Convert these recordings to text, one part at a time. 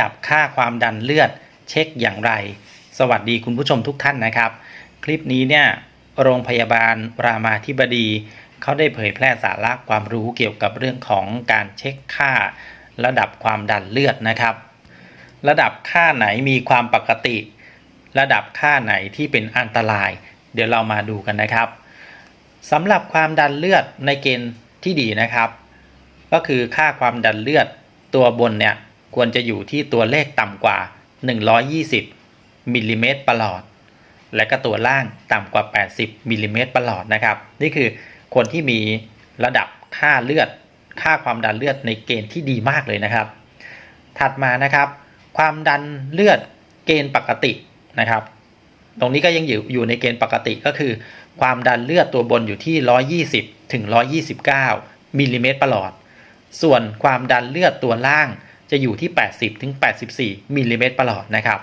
ดับค่าความดันเลือดเช็คอย่างไร สวัสดีคุณผู้ชมทุกท่านนะครับ คลิปนี้เนี่ยโรงพยาบาลรามาธิบดี เขาได้เผยแพร่สาระความรู้เกี่ยวกับเรื่องของการเช็คค่า ระดับความดันเลือดนะครับ ระดับค่าไหนมีความปกติ ระดับค่าไหนที่เป็นอันตราย เดี๋ยวเรามาดูกันนะครับสำหรับความดันเลือดในเกณฑ์ที่ดีนะครับ ก็คือค่าความดันเลือดตัวบนเนี่ย ควรจะอยู่ที่ตัวเลขต่ำกว่า 120มิลลิเมตรประหลอด และก็ตัวล่างต่ำกว่า 80มิลลิเมตรประหลอดนะครับ นี่คือคนที่มีระดับค่าเลือด ค่าความดันเลือดในเกณฑ์ที่ดีมากเลยนะครับ ถัดมานะครับ ความดันเลือดเกณฑ์ปกตินะครับ ตรงนี้ก็ยังอยู่อยู่ในเกณฑ์ปกติก็คือ ความดันเลือดตัวบนอยู่ที่ 120ถึง129มิลลิเมตรประหลอด ส่วนความดันเลือดตัวล่าง จะอยู่ที่ 80ถึง84มิลลิเมตรประหลอดนะครับ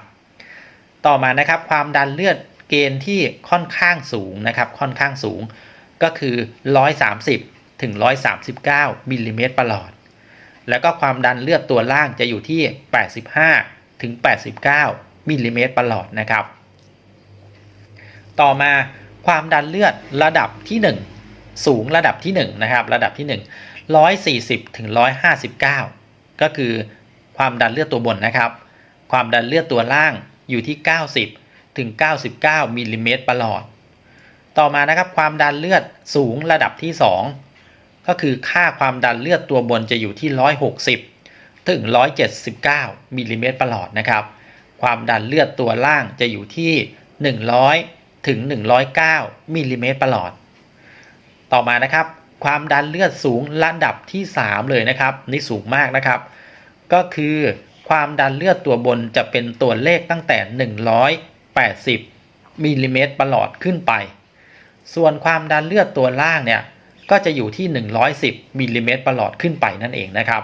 ต่อมานะครับความดันเลือดเกณฑ์ที่ค่อนข้างสูงนะครับค่อนข้างสูงก็คือ 130ถึง139มิลลิเมตรประหลอด แล้วก็ความดันเลือดตัวล่างจะอยู่ที่ 85ถึง89มิลลิเมตรประหลอดนะครับ ต่อมาความดันเลือดระดับที่ 1 สูงระดับที่1นะครับระดับที่ 1 140ถึง159 ก็คือความดันเลือดตัวบนนะครับ ความดันเลือดตัวล่างอยู่ที่ 90 ถึง 99มิลลิเมตรประหลอด ต่อมานะครับความดันเลือดสูงระดับที่ 2 ก็คือค่าความดันเลือดตัวบนจะอยู่ที่ 160 ถึง 179มิลลิเมตรประหลอดนะครับ ความดันเลือดตัวล่างจะอยู่ที่ 100 ถึง 109มิลลิเมตรประหลอด ต่อมานะครับ ความดันเลือดสูงระดับที่ 3 เลยนะครับ นี่สูงมากนะครับ ก็คือความดันเลือดตัวบนจะเป็นตัวเลขตั้งแต่ 180มิลลิเมตรประหลอดขึ้นไป ส่วนความดันเลือดตัวล่างเนี่ยก็จะอยู่ที่ 110มิลลิเมตรประหลอดขึ้นไปนั่นเองนะครับ